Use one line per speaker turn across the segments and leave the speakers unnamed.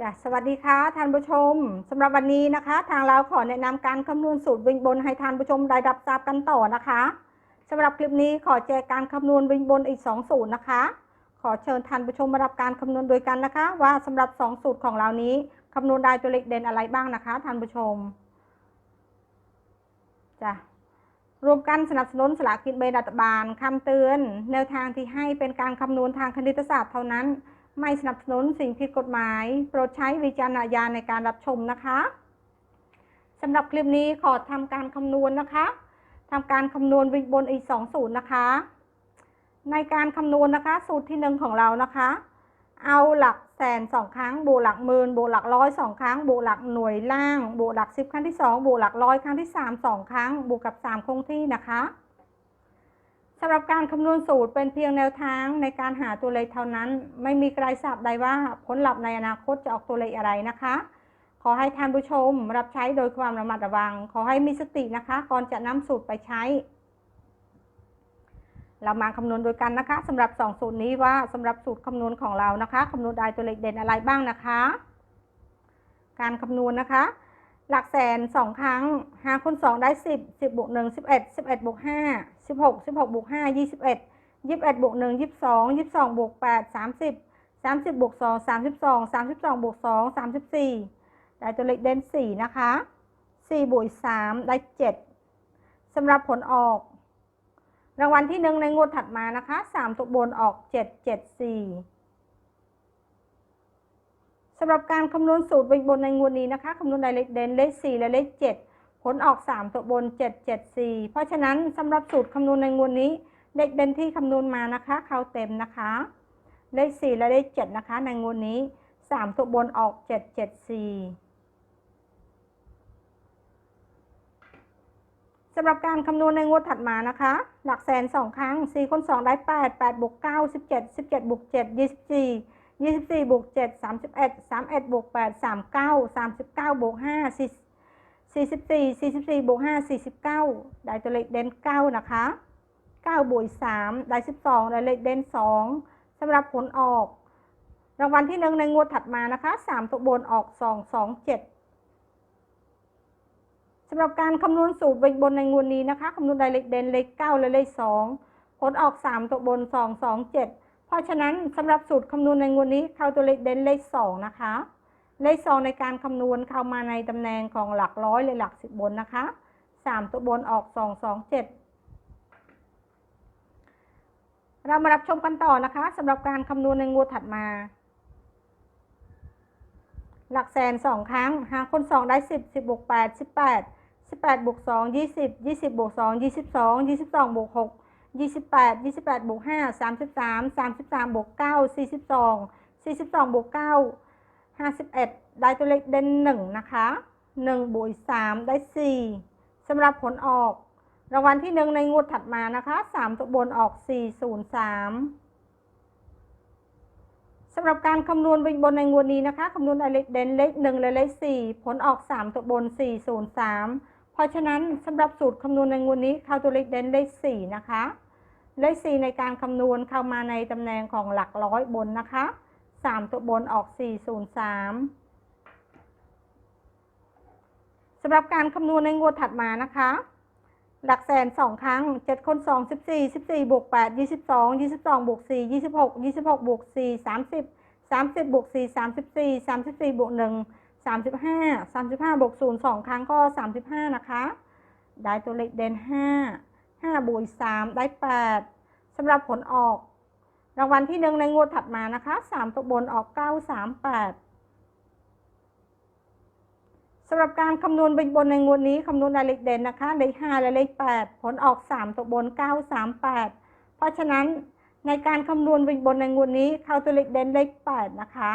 จ้ะสวัสดีค่ะท่านผู้ชมสำหรับวันนี้นะคะ ทางเราขอแนะนำการคำนวณสูตรวิ่งบนให้ท่านผู้ชมได้รับทราบกันต่อนะคะสำหรับคลิปนี้ขอแจกการคำนวณวิ่งบนอีก 2 สูตรนะคะ ขอเชิญท่านผู้ชมมารับการคำนวณโดยกันนะคะ ว่าสำหรับ 2 สูตรของเรานี้คำนวณได้ตัวเลขเด่นอะไรบ้างนะคะท่านผู้ชมจ้ะรวมกันสนับสนุนสลากกินแบ่งรัฐบาลคำเตือน แนวทางที่ให้เป็นการคำนวณทางคณิตศาสตร์เท่านั้น ไม่สนับสนุนสิ่งผิดกฎหมาย โปรดใช้วิจารณญาณในการรับชมนะคะสำหรับคลิปนี้ขอทำการคำนวณนะคะทำการคำนวณวิบนอีกสองสูตรนะคะ ในการคำนวณนะคะ สูตรที่หนึ่งของเรานะคะ เอาหลักแสนสองครั้งบวกหลักหมื่นบวกหลักร้อยสองครั้งบวกหลักหน่วยล่างบวกหลักสิบครั้งที่สองบวกหลักร้อยครั้งที่สามสองครั้งบวกกับสามคงที่นะคะ สำหรับการคำนวณสูตรเป็นเพียงแนวทางในการหาตัวเลขเท่านั้น ไม่มีใครทราบใดว่าผลลัพธ์ในอนาคตจะออกตัวเลขอะไรนะคะ ขอให้ท่านผู้ชมรับใช้โดยความระมัดระวัง ขอให้มีสตินะคะ ก่อนจะนำสูตรไปใช้ เรามาคำนวณโดยกันนะคะสำหรับ 2 สูตรนี้ว่าสำหรับสูตรคำนวณของเรานะคะคำนวณได้ตัวเลขเด่นอะไรบ้างนะคะ การคำนวณนะคะ หลักแสนสองครั้ง หาคูณสองได้สิบสิบบวกหนึ่งสิบเอ็ดสิบเอ็ดบวกห้าสิบหกสิบหกบวกห้ายี่สิบเอ็ดยี่สิบเอ็ดบวกหนึ่งยี่สิบสองยี่สิบสองบวกแปดสามสิบสามสิบบวกสองสามสิบสองสามสิบสองบวกสองสามสิบสี่ได้ตัวเลขเด่นสี่นะคะสี่บวกสามได้เจ็ดสำหรับผลออก รางวัลที่หนึ่งในงวดถัดมานะคะสามตัวบนออกเจ็ดเจ็ดสี่ สำหรับการคำนวณสูตรบนในงวดนี้นะคะคำนวณได้เลขเด่นเลข4และเลข7 ผลออก 3 ตัวบน 7 7 4 เพราะฉะนั้นสำหรับสูตรคำนวณในงวดนี้ เลขเด่นที่คำนวณมานะคะ เข้าเต็มนะคะ เลข 4 และเลข 7 นะคะ ในงวดนี้ 3 ตัวบนออก 7 7 4สำหรับการคำนวณในงวดถัดมานะคะ หลักแสนสองครั้ง4คูณ2ได้8 8บวก9 17 17บวก7 24ยี่สิบเจ็ดสิบเอ็ดสามเอ็ดบวกแปดสามเก้าสามสิ ยี่สิบสี่บวกเจ็ดสามสิบเอ็ดสามเอ็ดบวกแปดสามเก้าสามสิบเก้าบวกห้าสี่สี่สิบสี่สี่สิบสี่บวกห้าสี่สิบเก้าได้ตัวเลขเด่นเก้านะคะเก้าบวกสามได้สิบสองได้เลขเด่นสองสำหรับผลออก รางวัลที่หนึ่งในงวดถัดมานะคะสามตัวบนออกสองสองเจ็ดสำหรับการคำนวณสูตรบนในงวดนี้นะคะคำนวณได้เลขเด่นเลขเก้าและเลขสองผลออกสามตัวบนสองสองเจ็ด เพราะฉะนั้นสำหรับสูตรคำนวณในงวดนี้เข้าตัวเลขเด่นเลขสองนะคะ เลขสองในการคำนวณเข้ามาในตำแหน่งของหลักร้อยเลยหลักสิบบนนะคะสามตัวบนออกสองสองเจ็ดเรามารับชมกันต่อนะคะสำหรับการคำนวณในงวดถัดมา หลักแสนสองครั้งหาคนสองได้สิบสิบบวกแปดสิบแปดสิบแปดบวกสองยี่สิบยี่สิบบวกสองยี่สิบสองยี่สิบสองบวกหก ยี่สิบแปดยี่สิบแปดบวกห้าสามสิบสามสามสิบสามบวกเก้าสี่สิบสองสี่สิบสองบวกเก้าห้าสิบเอ็ดได้ตัวเลขเด่นหนึ่งนะคะหนึ่งบวกสามได้สี่สำหรับผลออก รางวัลที่หนึ่งในงวดถัดมานะคะสามตัวบนออกสี่ศูนย์สามสำหรับการคำนวณบนในงวดนี้นะคะ คำนวณได้เลขเด่นเลขหนึ่งและเลขสี่ผลออกสามตัวบนสี่ศูนย์สามเพราะฉะนั้นสำหรับสูตรคำนวณในงวดนี้เข้าตัวเลขเด่นเลขสี่นะคะ เลข4ในการคำนวณเข้ามาในตำแหน่งของหลักร้อยบนนะคะสามตัวบนออกสี่ศูนย์สามสำหรับการคำนวณในงวดถัดมานะคะ หลักแสนสองครั้งเจ็ดคนสสสสองิบสี่สิบสี่บวกแปดยี่สิบสองยี่สิบสองบวกสี่ยี่สิบหกยี่สิบหกบวกสี่สามสิบสามสิบบวกสี่สามสิบสี่สามสิบสี่บวกหนึ่งสามสิบห้าสามสิบห้าบวกศูนย์สองครั้งก็สามสิบห้านะคะ ได้ตัวเลขเด่นห้า 5บวก3ได้ 8สำหรับผลออก รางวัลที่หนึ่งในงวดถัดมานะคะ 3 ตัวบนออก 938สำหรับการคำนวณบนในงวดนี้คำนวณรายเลขเด่นนะคะเลข5และเลข8 ผลออก 3 ตัวบน 938 เพราะฉะนั้นในการคำนวณบนในงวดนี้เข้าตัวเลขเด่นเลข8นะคะ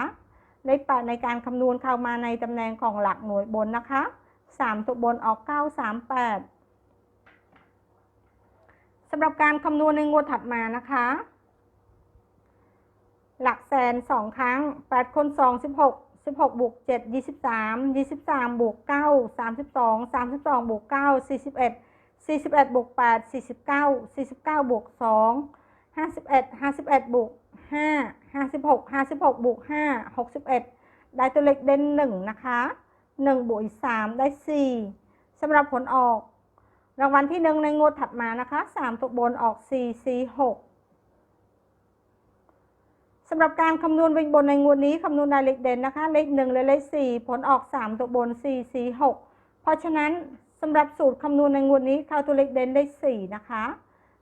เลข8ในการคำนวณเข้ามาในตำแหน่งของหลักหน่วยบนนะคะ 3 ตัวบนออก 938 สำหรับการคำนวณในงวดถัดมานะคะ หลักแสนสองครั้ง8คน2 16 16บวก7 23 23บวก9 32 32บวก9 41 41บวก8 49 49บวก2 51 51บวก5 56 56บวก5 61ได้ตัวเลขเด่นหนึ่งนะคะหนึ่งบวกอีกสามได้สี่สำหรับผลออก รางวัลที่หนึ่งในงวดถัดมานะคะสามตัวบนออกสี่สี่หกสำหรับการคำนวณวิ่งบนในงวดนี้คำนวณได้เลขเด่นนะคะ เลขหนึ่งและเลขสี่ผลออกสามตัวบนสี่สี่หกเพราะฉะนั้นสำหรับสูตรคำนวณในงวดนี้เข้าตัวเลขเด่นเลขสี่นะคะ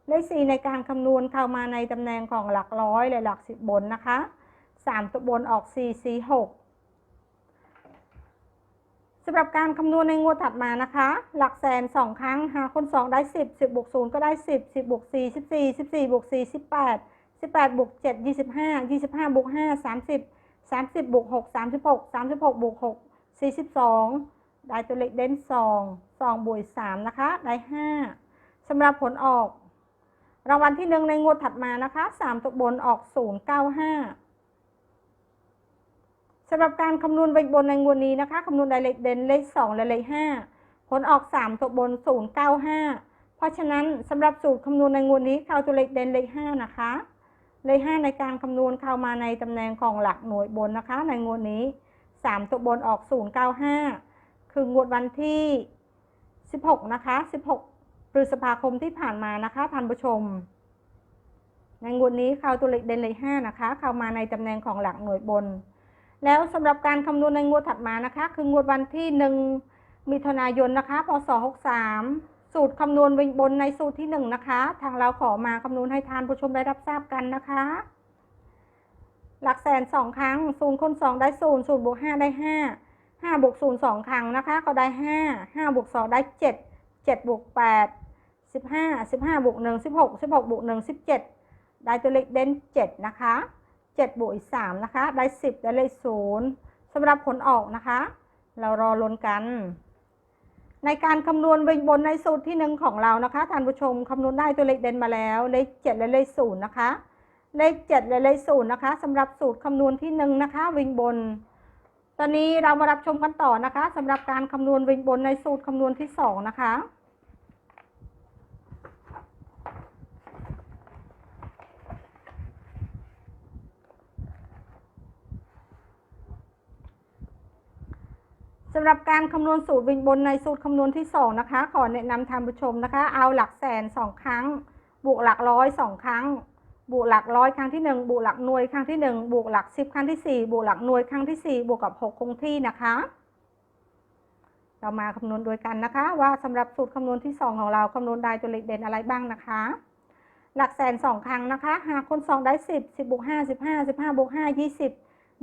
เลขสี่ในการคำนวณเข้ามาในตำแหน่งของหลักร้อยและหลักสิบบนนะคะสามตัวบนออกสี่สี่หกำหรับการคำนวณในงวดถัดมานะคะ หลักแสนสองครั้งหาคนสองได้สิบสิบบวกศูนย์ก็ได้สิบสิบบวกสี่สิบสี่สิบสี่บวกสี่สิบแปดสิบแปดบวกเจ็ดยี่สิบห้ายี่สิบห้าบวกห้าสามสิบสามสิบบวกหกสามสิบหกสามสิบหกบวกหกสี่สิบสองได้ตัวเลขเด่นสองสองบวกสามนะคะ ได้ห้าสำหรับผลออก รางวัลที่หนึ่งในงวดถัดมานะคะสามตัวบนออกศูนย์เก้าห้า สำหรับการคำนวณเลขบนในงวดนี้นะคะคำนวณได้เลขเด่นเลขสองและเลขห้าผลออกสามตัวบนศูนย์เก้าห้าเพราะฉะนั้นสำหรับสูตรคำนวณในงวดนี้เข้าตัวเลขเด่นเลขห้านะคะ เลขห้าในการคำนวณเข้ามาในตำแหน่งของหลักหน่วยบนนะคะ ในงวดนี้สามตัวบนออกศูนย์เก้าห้าคืองวดวันที่สิบหกนะคะสิบหกพฤษภาคมที่ผ่านมานะคะท่านผู้ชม ในงวดนี้เข้าตัวเลขเด่นเลย5นะคะ เข้ามาในตำแหน่งของหลักหน่วยบน แล้วสำหรับการคำนวณในงวดถัดมานะคะ คืองวดวันที่1มิถุนายนนะคะพศ63 สูตรคำนวณบนในสูตรที่ 1 นะคะ ทางเราขอมาคำนวณให้ทานผู้ชมได้รับทราบกันนะคะ หลักแสนสองครั้งศูนย์คูณสองได้ศูนย์ศูนย์บวกห้าได้ห้าห้าบวกศูนย์สองครั้งนะคะ ก็ได้ห้าห้าบวกสองได้เจ็ดเจ็ดบวกแปดสิบห้าสิบห้าบวกหนึ่งสิบหกสิบหกบวกหนึ่งสิบเจ็ดได้ตัวเลขเด่นเจ็ดนะคะ เจ็ดบวกอีกสามนะคะ ได้สิบได้เลขศูนย์สำหรับผลออกนะคะ เรารอลุนกัน ในการคำนวณวิ่งบนในสูตรที่หนึ่งของเรานะคะท่านผู้ชมคำนวณได้ตัวเลขเด่นมาแล้ว เลขเจ็ดและเลขศูนย์นะคะ เลขเจ็ดและเลขศูนย์นะคะสำหรับสูตรคำนวณที่หนึ่งนะคะ วิ่งบน ตอนนี้เรามารับชมกันต่อนะคะสำหรับการคำนวณวิ่งบนในสูตรคำนวณที่สองนะคะำหรับการคำนวณสูตรวิ่งบนในสูตรคำนวณที่สองนะคะ ขอแนะนำท่านผู้ชมนะคะ เอาหลักแสนสองครั้ง บวกหลักร้อยสองครั้ง บวกหลักร้อยครั้งที่หนึ่งบวกหลักหน่วยครั้งที่หนึ่งบวกหลักสิบครั้งที่สี่บวกหลักหน่วยครั้งที่สี่บวกกับหกคงที่นะคะ เรามาคำนวณโดยกันนะคะ ว่าสำหรับสูตรคำนวณที่สองของเราคำนวณได้ตัวเลขเด่นอะไรบ้างนะคะ หลักแสนสองครั้งนะคะหากคนสองได้สิบสิบบวกห้าสิบห้าสิบห้าบวกห้า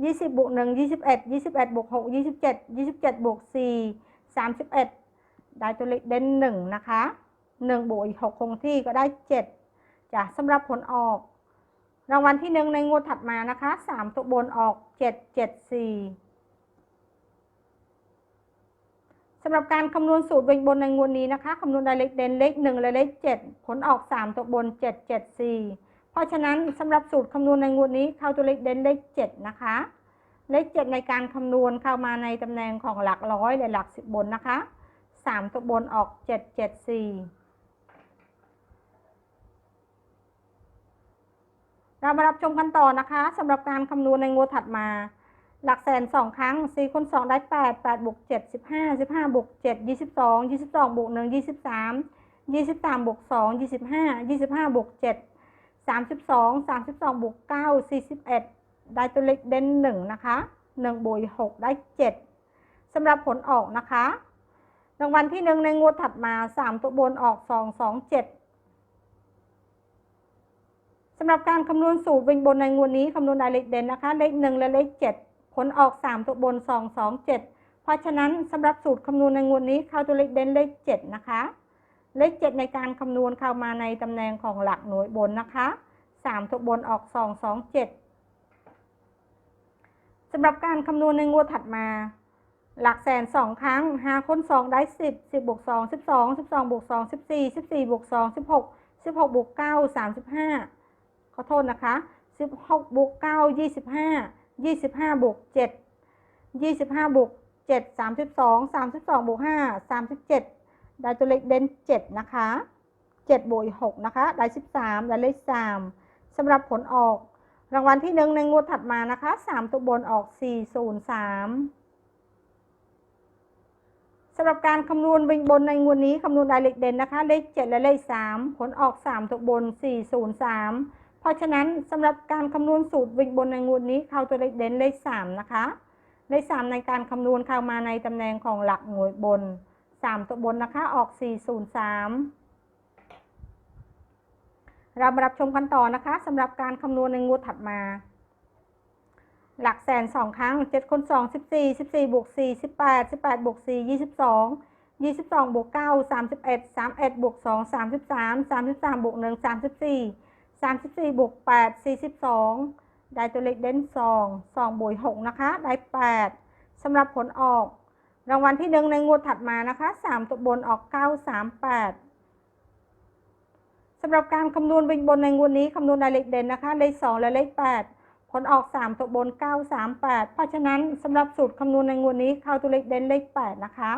ยี่สิบบวกหนึ่งยี่สิบเอ็ดยี่สิบเอ็ดบวกหกยี่สิบเจ็ดยี่สิบเจ็ดบวกสี่สามสิบเอ็ดได้ตัวเลขเด่นหนึ่งนะคะหนึ่งบวกอีกหกคงที่ก็ได้เจ็ดจ้ะสำหรับผลออก รางวัลที่หนึ่งในงวดถัดมานะคะสามตัวบนออกเจ็ดเจ็ดสี่สำหรับการคำนวณสูตรเวงบนในงวดนี้นะคะคำนวณได้เลขเด่นเลขหนึ่งและเลขเจ็ดผลออกสามตัวบนเจ็ดเจ็ดสี่ ราะฉะนั้นสำหรับสูตรคำนวณในงวดนี้เข้าตัวเลขเด่นเลขเจ็ดนะคะ เลขเจ็ดในการคำนวณเข้ามาในตำแหน่งของหลักร้อยและหลักสิบบนนะคะสามตัวบนออกเจ็ดเจ็ดสี่เรามารับชมกันต่อนะคะสำหรับการคำนวณในงวดถัดมา หลักแสนสองครั้งสี่คูณสองได้แปดแปดบวกเจ็ดสิบห้าสิบห้าบวกเจ็ดยี่สิบสองยี่สิบสองบวกหนึ่งยี่สิบสามยี่สิบสามบวกสองยี่สิบห้ายี่สิบห้าบวกเจ็ด สามสิบสองสามสิบสองบวกเก้าสี่สิบเอ็ดได้ตัวเลขเด่นหนึ่งนะคะหนึ่งบวกหกได้เจ็ดสำหรับผลออกนะคะรางวัลที่หนึ่งในงวดถัดมาสามตัวบนออกสองสองเจ็ดสำหรับการคำนวณสูตรวิ่งบนในงวดนี้คำนวณได้เลขเด่นนะคะเลขหนึ่งและเลขเจ็ดผลออกสามตัวบนสองสองเจ็ดเพราะฉะนั้นสำหรับสูตรคำนวณในงวดนี้เข้าตัวเลขเด่นเลขเจ็ดนะคะ เลขเจ็ดในการคำนวณเข้ามาในตำแหน่งของหลักหน่วยบนนะคะสามตัวบนออกสองสองเจ็ดสำหรับการคำนวณในงวดถัดมา หลักแสนสองครั้งหาคนสองได้สิบสิบบวกสองสิบสองสิบสองบวกสองสิบสี่สิบสี่บวกสองสิบหกสิบหกบวกเก้าสามสิบห้าขอโทษนะคะ16บหกบวก9 25 25บห้ายี่สิบห้าบวก7 25บห้าบวก7 32 32บสองสามสิบสองบวก5 37 ได้ตัวเลขเด่น7 นะคะ7บวก6นะคะ ได้ 13 ได้เลข3สำหรับผลออก รางวัลที่หนึ่งในงวดถัดมานะคะสามตัวบนออกสี่ศูนย์สามสำหรับการคำนวณวิ่งบนในงวดนี้คำนวณรายเลขเด่นนะคะ เลขเจ็ดและเลขสามผลออกสามตัวบนสี่ศูนย์สามเพราะฉะนั้นสำหรับการคำนวณสูตรวิ่งบนในงวดนี้เข้าตัวเลขเด่นเลขสามนะคะ เลขสามในการคำนวณเข้ามาในตำแหน่งของหลักหน่วยบน สามตัวบนนะคะ ออกสี่ศูนย์สามเรามารับชมกันต่อนะคะสำหรับการคำนวณในงวดถัดมา หลักแสนสองครั้งเจ็ดคนสองสิบสี่สิบสี่บวกสี่สิบแปดสิบแปดบวกสี่ยี่สิบสองยี่สิบสองบวกเก้าสามสิบเอ็ดสามเอ็ดบวกสองสามสิบสามสามสิบสามบวกหนึ่งสามสิบสี่สามสิบสี่บวกแปดสี่สิบสองได้ตัวเลขเด่นสองสองบวกหกนะคะ ได้แปดสำหรับผลออก รางวัลที่หนึ่งในงวดถัดมานะคะสามตัวบนออกเก้าสามแปดสำหรับการคำนวณวิ่งบนในงวดนี้คำนวณรายเลขเด่นนะคะเลขสองและเลขแปดผลออก3ตัวบน938เพราะฉะนั้นสำหรับสูตรคำนวณในงวดนี้เข้าตัวเลขเด่นเลข8นะคะ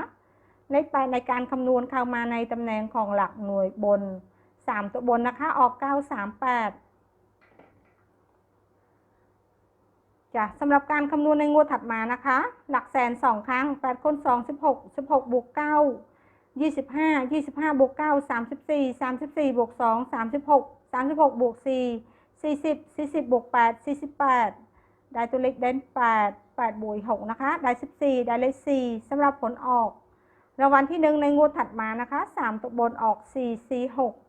เลข8ในการคำนวณเข้ามาในตำแหน่งของหลักหน่วยบน3ตัวบนนะคะออก938 จ้ะสำหรับการคำนวณในงวดถัดมานะคะ หลักแสน2ครั้ง8คน2 16 16บวก9 25 25บวก9 34 34บวก2 36 36บวก4 40 40บวก8 48ได้ตัวเลขเด่น8 8บวก6นะคะได้14ได้เลข4สำหรับผลออกรางวัลที่1ในงวดถัดมานะคะ3ตัวบนออก4 4 6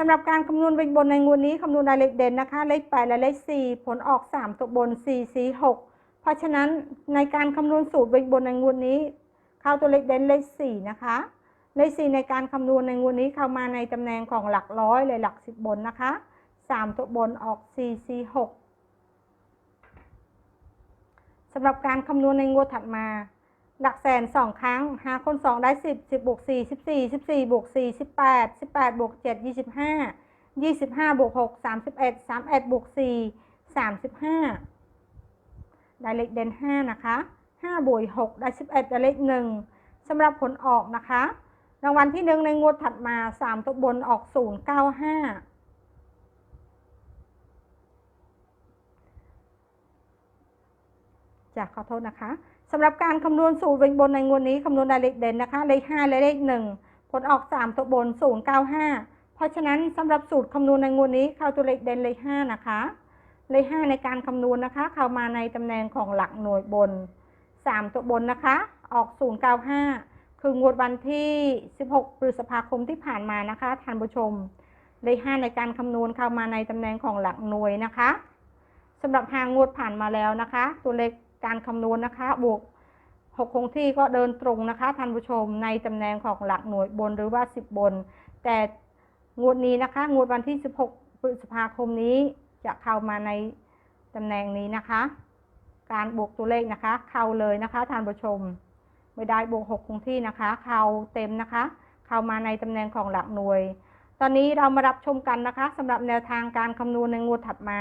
สำหรับการคำนวณเป็นบนในงวดนี้คำนวณรายเลขเด่นนะคะ เลข8และเลข4ผลออก3ตัวบน4 4 6เพราะฉะนั้นในการคำนวณสูตรเป็นบนในงวดนี้ เข้าตัวเลขเด่นเลข4นะคะ เลข4ในการคำนวณในงวดนี้เข้ามาในตำแหน่งของหลักร้อยเลยหลักสิบบนนะคะ3ตัวบนออก4 4 6สำหรับการคำนวณในงวดถัดมา หลักแสนสองครั้งหารคนสองได้สิบสิบบวกสี่สิบสี่สิบสี่บวกสี่สิบแปดสิบแปดบวกเจ็ดยี่สิบห้ายี่สิบห้าบวกหกสามสิบเอ็ดสามเอ็ดบวกสี่สามสิบห้าได้เลขเด่นห้านะคะห้าบวกหกได้สิบเอ็ดได้เลขหนึ่งสำหรับผลออกนะคะ รางวัลที่หนึ่งในงวดถัดมาสามตัวบนออกศูนย์เก้าห้าจากขอโทษนะคะ สำหรับการคำนวณสูตรเวงบนในงวดนี้คำนวณรายเลขเด่นนะคะเลข5และเลข1 ผลออก 3 ตัวบน 095 เพราะฉะนั้นสำหรับสูตรคำนวณในงวดนี้เข้าตัวเลขเด่นเลข5นะคะเลข5ในการคำนวณนะคะ เข้ามาในตำแหน่งของหลักหน่วยบน 3 ตัวบนนะคะ ออก 095 คืองวดวันที่ 16 พฤษภาคมที่ผ่านมานะคะท่านผู้ชมเลข5ในการคำนวณเข้ามาในตำแหน่งของหลักหน่วยนะคะสำหรับหางงวดผ่านมาแล้วนะคะ ตัวเลข การคำนวณนะคะ บวก6คงที่ก็เดินตรงนะคะท่านผู้ชมในตำแหน่งของหลักหน่วยบนหรือว่า 10 บน แต่งวดนี้นะคะ งวดวันที่ 16พฤษภาคมนี้จะเข้ามาในตำแหน่งนี้นะคะ การบวกตัวเลขนะคะ เข้าเลยนะคะท่านผู้ชม ไม่ได้บวก6คงที่นะคะ เข้าเต็มนะคะ เข้ามาในตำแหน่งของหลักหน่วย ตอนนี้เรามารับชมกันนะคะสำหรับแนวทางการคำนวณในงวดถัดมา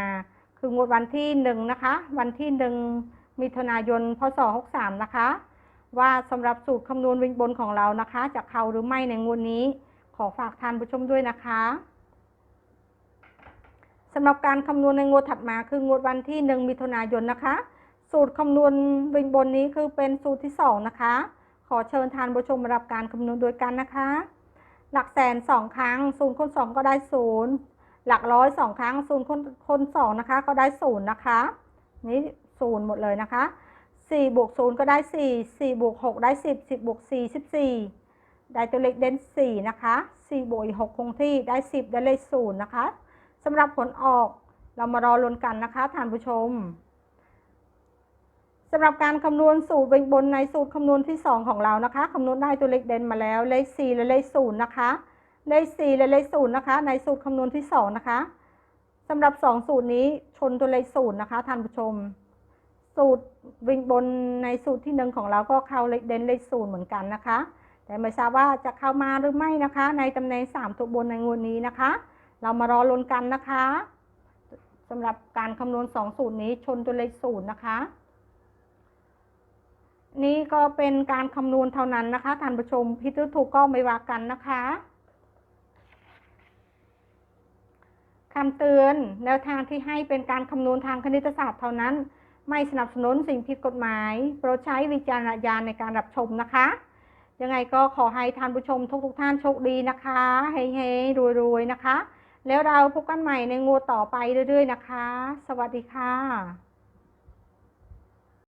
คืองวดวันที่1นะคะ วันที่1 มิถุนายน พศ 63 นะคะ ว่าสำหรับสูตรคำนวณวิงบนของเรานะคะ จะเข้าหรือไม่ในงวดนี้ ขอฝากท่านผู้ชมด้วยนะคะสำหรับการคำนวณในงวดถัดมาคืองวดวันที่ 1 มิถุนายนนะคะ สูตรคำนวณวิงบนนี้คือเป็นสูตรที่ 2 นะคะ ขอเชิญท่านผู้ชมมารับการคำนวณโดยกันนะคะ หลักแสนสองครั้งศูนย์คูณสองก็ได้ศูนย์หลักร้อยสองครั้งศูนย์คูณคูณสองนะคะ ก็ได้ศูนย์นะคะ นี่ ศูนย์หมดเลยนะคะสี่บวกศูนย์ก็ได้สี่สี่บวกหกได้สิบสิบบวกสี่สิบสี่ได้ตัวเลขเด่นสี่นะคะสี่บวกหกคงที่ได้สิบได้เลขศูนย์นะคะสำหรับผลออกเรามารอลุ้นกันนะคะท่านผู้ชมสำหรับการคำนวณสูตรบนในสูตรคำนวณที่ 2 ของเรานะคะคำนวณได้ตัวเลขเด่นมาแล้วเลข 4 และเลข 0 นะคะ เลข 4 และเลข 0 นะคะ ในสูตรคำนวณที่ 2 นะคะสำหรับ 2 สูตรนี้ชนตัวเลข 0 นะคะท่านผู้ชม สูตรวิ่งบนในสูตรที่หนึ่งของเราก็เข้าเลขเด่นเลข0เหมือนกันนะคะ แต่ไม่ทราบว่าจะเข้ามาหรือไม่นะคะ ในตำแหน่ง3ตัวบนในงวดนี้นะคะ เรามารอลุ้นกันนะคะสำหรับการคำนวณ2สูตรนี้ชนตัวเลข0นะคะ นี่ก็เป็นการคำนวณเท่านั้นนะคะท่านผู้ชมผิดหรือถูกก็ไม่ว่ากันนะคะคคำเตือนแนวทางที่ให้เป็นการคำนวณทางคณิตศาสตร์เท่านั้น ไม่สนับสนุนสิ่งผิดกฎหมาย โปรดใช้วิจารณญาณในการรับชมนะคะ ยังไงก็ขอให้ท่านผู้ชมทุกๆท่านโชคดีนะคะเฮ้ๆรวยๆนะคะ แล้วเราพบกันใหม่ในงวดต่อไปเรื่อยๆนะคะ สวัสดีค่ะ